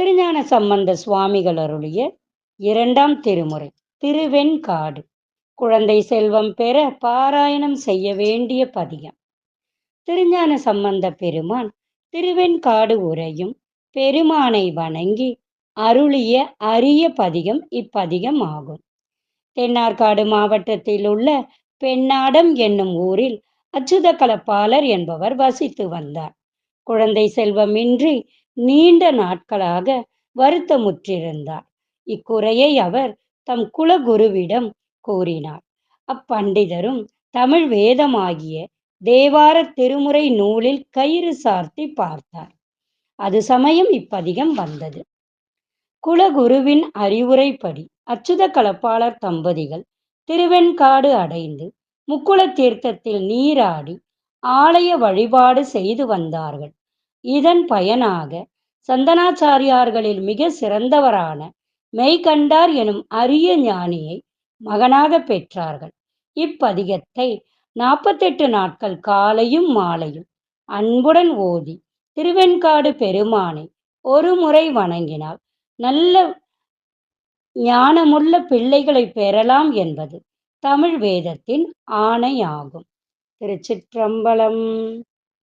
திருஞான சம்பந்த சுவாமிகள் அருளிய இரண்டாம் திருமுறை திருவெண்காடு. குழந்தை செல்வம் பெற பாராயணம் செய்ய வேண்டிய பதிகம். திருஞான சம்பந்த பெருமான் திருவெண்காடு உரையும் பெருமானை வணங்கி அருளிய அரிய பதிகம் இப்பதிகம் ஆகும் தென்னார்காடு மாவட்டத்தில் உள்ள பெண்ணாடம் என்னும் ஊரில் அச்சுத கலப்பாளர் என்பவர் வசித்து வந்தார். குழந்தை செல்வமின்றி நீண்ட நாட்களாக வருத்தமுற்றிருந்தார். இக்குறையை அவர் தம் குலகுருவிடம் கூறினார். அப்பண்டிதரும் தமிழ் வேதமாகிய தேவார திருமுறை நூலில் கயிறு சார்த்தி பார்த்தார். அது சமயம் இப்பதிகம் வந்தது. குலகுருவின் அறிவுரைப்படி அச்சுத கலப்பாளர் தம்பதிகள் திருவெண்காடு அடைந்து முக்குள தீர்த்தத்தில் நீராடி ஆலய வழிபாடு செய்து வந்தார்கள். இதன் பயனாக சந்தனாச்சாரியார்களில் மிக சிறந்தவரான மெய்கண்டார் எனும் அரிய ஞானியை மகனாக பெற்றார்கள். இப்பதிகத்தை நாற்பத்தெட்டு நாட்கள் காலையும் மாலையும் அன்புடன் ஓதி திருவெண்காடு பெருமானை ஒரு முறை வணங்கினால் நல்ல ஞானமுள்ள பிள்ளைகளை பெறலாம் என்பது தமிழ் வேதத்தின் ஆணையாகும். திருச்சிற்றம்பலம்.